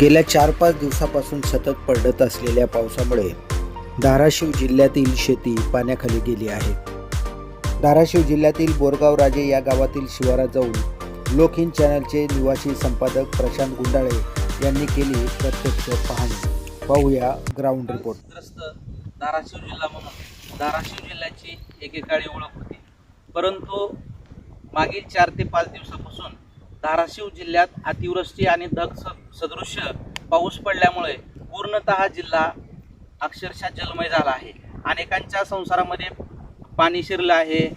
गेल्या चार पाच दिवसापासून सतत पडत असलेल्या पावसामुळे धाराशिव जिल्ह्यातील शेती पाण्याखाली गेली आहे. धाराशिव जिल्ह्यातील बोरगाव राजे या गावातील शिवारात जाऊन लोकहित चॅनलचे निवासी संपादक प्रशांत गुंडाळे यांनी केली प्रत्यक्ष पाहणी. पाहूया ग्राउंड रिपोर्ट. धाराशिव जिल्हा म्हणून धाराशिव जिल्ह्याची एकेकाळी ओळख होती. परंतु मागील चार ते पाच दिवसापासून धाराशिव जिल्ह्यात अतिवृष्टी आणि धग स- सदृश्य पाऊस पडल्यामुळे पूर्णतः जिल्हा अक्षरशः जलमय झाला आहे. अनेकांच्या संसारामध्ये पाणी शिरलं आहे.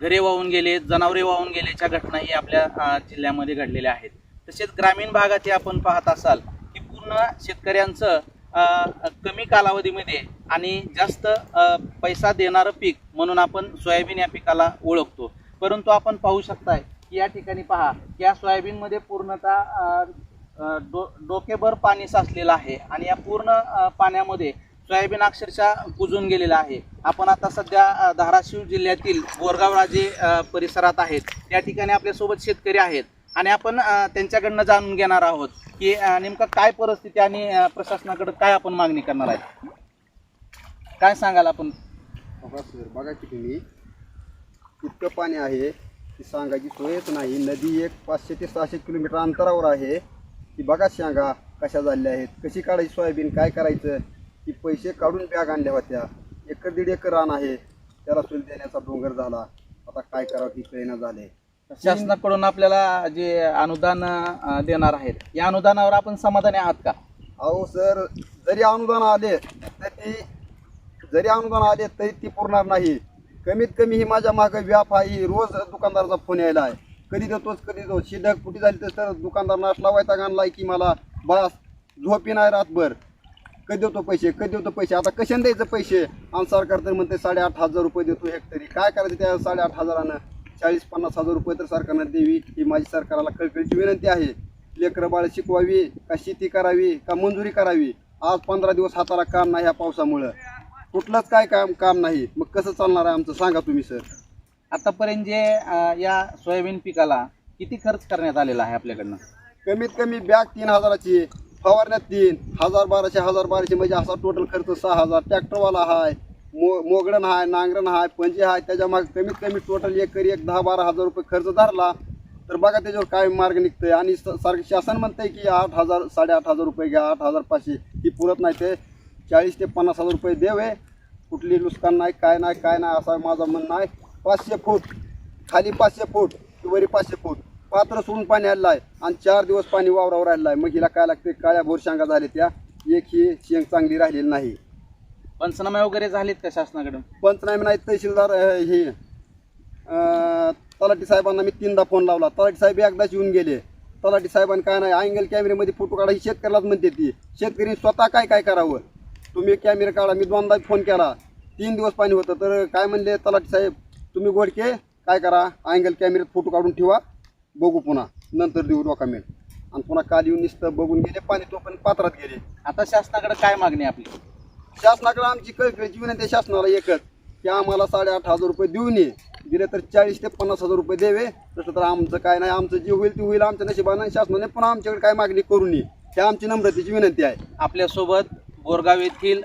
घरे वाहून गेले जनावरे वाहून गेल्याच्या घटनाही आपल्या जिल्ह्यामध्ये घडलेल्या आहेत. तसेच ग्रामीण भागातही आपण पाहत असाल की पूर्ण शेतकऱ्यांचं कमी कालावधीमध्ये आणि जास्त पैसा देणारं पीक म्हणून आपण सोयाबीन या पिकाला ओळखतो. परंतु आपण पाहू शकताय या ठिकाणी पहा या सोयाबीनमध्ये पूर्णतः डो डोकेभर पाणी साचलेलं आहे आणि या पूर्ण पाण्यामध्ये सोयाबीन अक्षरशः कुजून गेलेलं आहे. आपण आता सध्या धाराशिव जिल्ह्यातील बोरगाव राजे परिसरात आहेत. त्या ठिकाणी आपल्यासोबत शेतकरी आहेत आणि आपण त्यांच्याकडनं जाणून घेणार आहोत की नेमकं काय परिस्थिती आणि प्रशासनाकडं प्रशासनाकडे काय आपण मागणी करणार आहे? काय सांगाल आपण? बघा बघा की तुम्ही. इतकं पाणी आहे. की सांगायची सोयच नाही. नदी एक पाचशे ते सहाशे किलोमीटर अंतरावर आहे. की बघा शेंगा कशा झालेल्या आहेत. कशी काढायची सोयाबीन? काय करायचं? की पैसे काढून बॅग आणल्या होत्या. एकर दीड एकर रान आहे. त्याला सुल देण्याचा डोंगर झाला. आता काय करावं ही कळेना झाले. शासनाकडून आपल्याला जे अनुदान अ, देणार आहेत या अनुदानावर आपण समाधानी आहात का? अहो सर जरी अनुदान आले तरी जरी अनुदान आले तरी ती पुरणार नाही. कमीत कमी ही माझ्या मागे व्याप आहे. रोज दुकानदाराचा फोन यायला आहे. कधी देतोच कधी देतो शिदक कुठे झाली तर तर दुकानदार नाश्ता व्हायचा आणलाय की मला. बास झोपी नाही रातभर. कधी देतो पैसे? कधी देतो पैसे? आता कशाने द्यायचं पैसे? आणि सरकार तर म्हणते साडेआठ हजार रुपये देतो हेक्टरी. काय करायचं त्या साडेआठ हजारानं? चाळीस पन्नास हजार रुपये तर सरकारनं द्यावी. ही माझी सरकारला कळकळीची विनंती आहे. लेकरं बाळ शिकवावी का शेती करावी का मंजुरी करावी? आज पंधरा दिवस हाताला काम नाही या पावसामुळं. कुठलंच काय काम काम नाही. मग कसं चालणार आहे आमचं? सांगा तुम्ही सर आतापर्यंत जे अ, या सोयाबीन पिकाला किती खर्च करण्यात आलेला आहे आपल्याकडनं? कमीत कमी बॅग तीन हजाराची फवारण्यात तीन. हजार बाराशे हजार बाराशे म्हणजे असा टोटल खर्च सहा हजार. ट्रॅक्टरवाला हाय मो मोगडण हाय नांगरण हाय पंजे हाय. त्याच्यामागे कमीत कमी टोटल एकरी एक दहा बारा हजार रुपये खर्च धरला. तर बघा त्याच्यावर काय मार्ग निघतोय. आणि स- सारखं शासन म्हणतंय की आठ हजार साडेआठ हजार रुपये घ्या आठ हजार पाचशे. ही पुरत नाही ते. चाळीस ते पन्नास हजार रुपये देवे कुठली नुकसान नाही काय नाही काय नाही असं माझं म्हणणं आहे. पाचशे फूट खाली पाचशे फूट वरी पाचशे फूट. पात्र सोडून पाणी आलेलं आहे आणि चार दिवस पाणी वावरावर राहिलं आहे. मग हिला काय लागते? काळ्या भोर शेंगा झाले त्या. एक ही शेंग चांगली राहिलेली नाही. पंचनामे वगैरे झालेत का शासनाकडून? पंचनामे नाही तहसीलदार अं, हे अं, तलाठी साहेबांना मी तीनदा फोन लावला. तलाठी साहेब एकदाच येऊन गेले. तलाठी साहेबांनी काय नाही अँगल कॅमेऱ्यामध्ये फोटो काढा ही शेतकऱ्यालाच म्हणते ती. शेतकरी स्वतः काय काय करावं? तुम्ही कॅमेरा काढा. मी दोनदा फोन केला. तीन दिवस पाणी होतं. तर काय म्हणले तलाठी साहेब तुम्ही गोडके काय करा? अँगल कॅमेऱ्यात फोटो काढून ठेवा. बघू पुन्हा. नंतर देऊ डॉक्युमेंट आणि पुन्हा काल येऊन नुसतं बघून गेले पाणी तो पण पात्रात गेले. आता शासनाकडे काय मागणी आहे आपली? शासनाकडे आमची कळकळीची विनंती आहे शासनाला एकच की आम्हाला साडेआठ हजार रुपये देऊ नये दिले तर चाळीस ते पन्नास हजार रुपये द्यावे तसं तर आमचं काय नाही आमचं जे होईल ते होईल आमच्या नशिबानं. शासनाने पुन्हा आमच्याकडे काय मागणी करू नये ही आमची नम्रतेची विनंती आहे. आपल्यासोबत बोरगाव येथील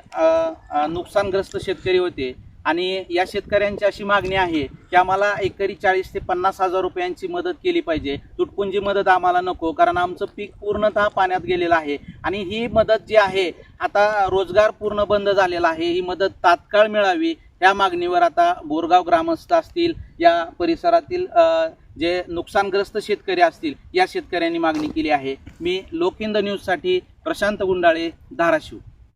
नुकसानग्रस्त शेतकरी होते. आणि या शेतकऱ्यांची अशी मागणी आहे की आम्हाला एकरी चाळीस ते पन्नास हजार रुपयांची मदत केली पाहिजे. तुटपुंजी मदत आम्हाला नको कारण आमचं पीक पूर्णतः पाण्यात गेलेलं आहे. आणि ही मदत जी आहे आता रोजगार पूर्ण बंद झालेला आहे. ही मदत तात्काळ मिळावी या मागणीवर आता बोरगाव ग्रामस्थ असतील या परिसरातील जे नुकसानग्रस्त शेतकरी असतील या शेतकऱ्यांनी मागणी केली आहे. मी लोकहिंद न्यूजसाठी प्रशांत गुंडाळे धाराशिव.